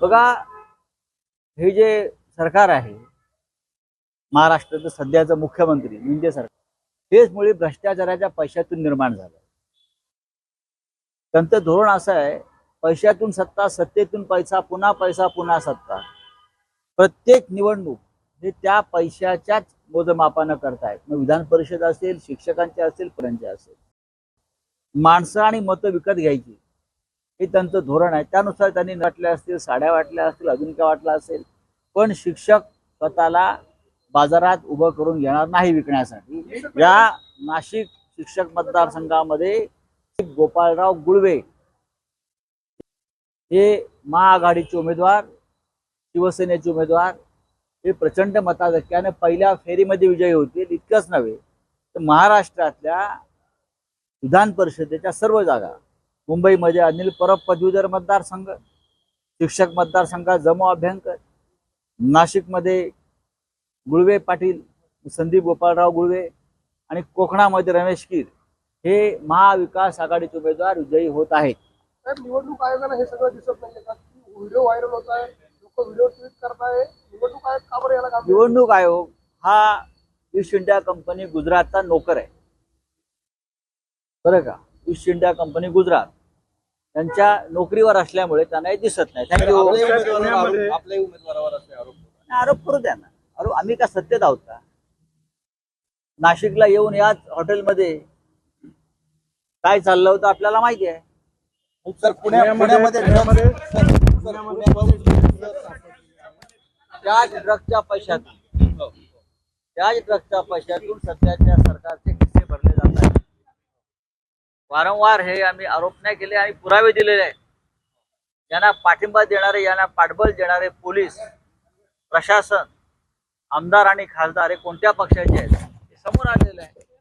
बघा हे जे सरकार आहे महाराष्ट्राचं सध्याचं मुख्यमंत्री म्हणजे सरकार हेच मुळे भ्रष्टाचाराच्या पैशातून निर्माण झालं. त्यांचं धोरण असं आहे पैशातून सत्ता सत्तेतून पैसा पुन्हा पैसा पुन्हा सत्ता. प्रत्येक निवडणूक हे त्या पैशाच्याच मोजमापानं करतायत. मग विधान परिषद असेल शिक्षकांचे असेल पर्यंत असेल. माणसं आणि मतं विकत घ्यायची. हे त्यांचं धोरण आहे. त्यानुसार त्यांनी वाटल्या असतील साड्या वाटल्या असतील अजून काय वाटलं असेल पण शिक्षक स्वतःला बाजारात उभं करून घेणार नाही विकण्यासाठी. या नाशिक शिक्षक मतदारसंघामध्ये गोपाळराव गुळवे हे महाआघाडीचे उमेदवार शिवसेनेचे उमेदवार हे प्रचंड मताधिक्याने पहिल्या फेरीमध्ये विजयी होतील इतकंच नव्हे तर महाराष्ट्रातल्या विधान परिषदेच्या सर्व जागा मुंबईमध्ये अनिल परब पदवीधर मतदारसंघ शिक्षक मतदारसंघात जमो अभ्यंकर नाशिकमध्ये गुळवे पाटील संदीप गोपाळराव गुळवे आणि कोकणामध्ये रमेश कीर हे महाविकास आघाडीचे उमेदवार विजयी होत आहेत. निवडणूक आयोगाला हे सगळं दिसत नाहीये का? व्हिडिओ व्हायरल होत आहे लोक व्हिडिओ ट्विट करताय निवडणूक आयोग का बरं याला काम निवडणूक आयोग हा ईस्ट इंडिया कंपनी गुजरातचा नोकर आहे. बरं का? East India company Gujarat. त्यांच्या नोकरीवर असल्यामुळे त्यांना हे दिसत नाही. थँक्यू उमेदवारावर आरोप- असे करू. द्या ना. अरे आम्ही का सत्तेत आहोत का नाशिकला येऊन याच हॉटेलमध्ये काय चाललं होतं आपल्याला माहिती आहे? सर पुण्या पुण्यामध्ये त्याच ड्रगच्या पैशातून त्याच ड्रगच्या पैशातून सध्याच्या सरकारचे वारंवार हे आम्ही आरोप नाही केले आणि पुरावे दिलेले आहेत. यांना पाठिंबा देणारे यांना पाठबळ देणारे पोलीस प्रशासन आमदार आणि खासदार हे कोणत्या पक्षाचे आहेत? हे समोर आलेले आहे.